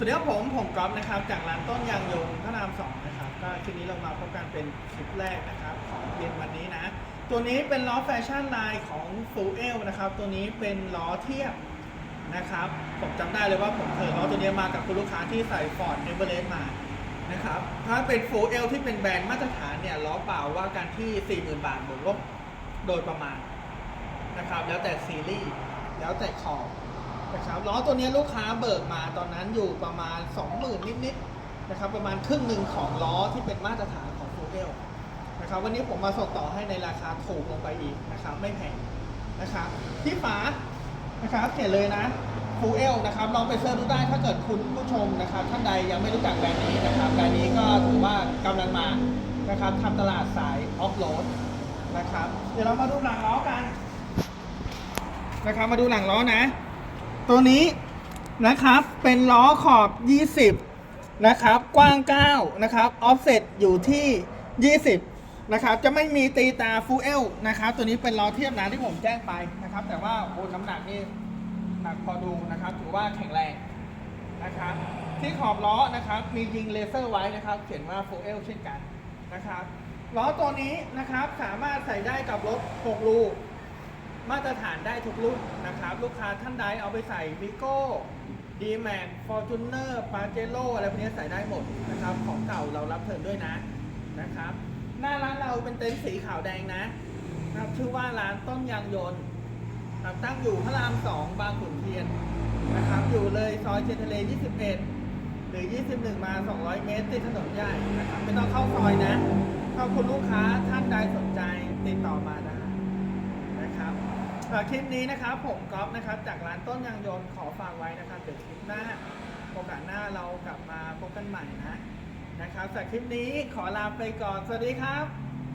สวัสดีครับผม ผมก๊อฟนะครับ จากร้านต้นยางยงพระรามสองนะครับ ก็คลิปนี้เรามาพบกันเป็นคลิปแรกนะครับ ของเย็นวันนี้นะ ตัวนี้เป็นล้อแฟชั่นไลน์ของฟูเอลนะครับ ตัวนี้เป็นล้อเทียบนะครับ ผมจำได้เลยว่าผมเคยล้อตัวนี้มากับคุณลูกค้าที่ใส่ฟอร์ดเอเวอเรสต์มานะครับ ถ้าเป็นฟูเอลที่เป็นแบรนด์มาตรฐานเนี่ยล้อเปล่าว่ากันที่ 40,000 บาทบวกลบโดยประมาณนะครับ แล้วแต่ซีรีส์แล้วแต่ขอบ นะครับล้อตัวนี้ลูกค้าเบิกมาตอนนั้นอยู่ประมาณ 20,000 นิดๆนะครับประมาณครึ่งหนึ่งของล้อที่เป็นมาตรฐานของฟูเอลนะครับวันนี้ผมมาส่งต่อให้ในราคาถูกลงไปอีกนะครับไม่แพงนะครับที่ฝานะครับเขียนเลยนะฟูเอลนะครับลองไปเสิร์ชดูได้ถ้าเกิดคุณผู้ชมนะครับท่านใดยังไม่รู้จักแบรนด์นี้นะครับแบรนด์นี้ก็ถือว่ากำลังมานะครับทำตลาดสายออฟโรดนะครับเดี๋ยวเรามาดูหลังล้อกันนะครับมาดูหลังล้อนะ ตัวนี้นะครับเป็นล้อขอบ 20 นะครับ กว้าง 9 นะครับออฟเซ็ตอยู่ที่ 20 นะครับ จะไม่มีตีตาฟูเอลนะครับ ตัวนี้เป็นล้อเทียบนะที่ผมแจ้งไปนะครับ แต่ว่าโอ้น้ำหนักนี่หนักพอดูนะครับถือว่าแข็งแรงนะครับ ที่ขอบล้อนะครับมียิงเลเซอร์ไว้นะครับ เขียนว่าฟูเอลเช่นกันนะครับล้อตัวนี้นะครับสามารถใส่ได้กับรถ 6 ลูก มาตรฐานได้ทุกรุ่นนะครับ ลูกค้าท่านใดเอาไปใส่วิโก้ดีแมนฟอร์จูเนอร์ปาเจโร่อะไรพวกนี้ใส่ได้หมดนะครับ ของเก่าเรารับเทินด้วยนะนะครับ หน้าร้านเราเป็นเต็นท์สีขาวแดงนะนะครับชื่อว่าร้านต้นยางยนต์ครับตั้งอยู่พระรามสองบางขุนเทียนนะครับ อยู่เลยซอยเทียนทะเล 21 หรือ 21 มา 200 เมตรติดถนนใหญ่นะครับไม่ต้องเข้าซอยนะถ้าคุณลูกค้าท่านใดสนใจติดต่อมาได้นะครับ สำหรับคลิปนี้นะครับผมก๊อฟนะครับจากร้านต้นยางยนต์ขอฝากไว้นะครับเดี๋ยวคลิปหน้าโอกาสหน้าเรากลับมาพบกันใหม่นะนะครับสำหรับคลิปนี้ขอลาไปก่อนสวัสดีครับ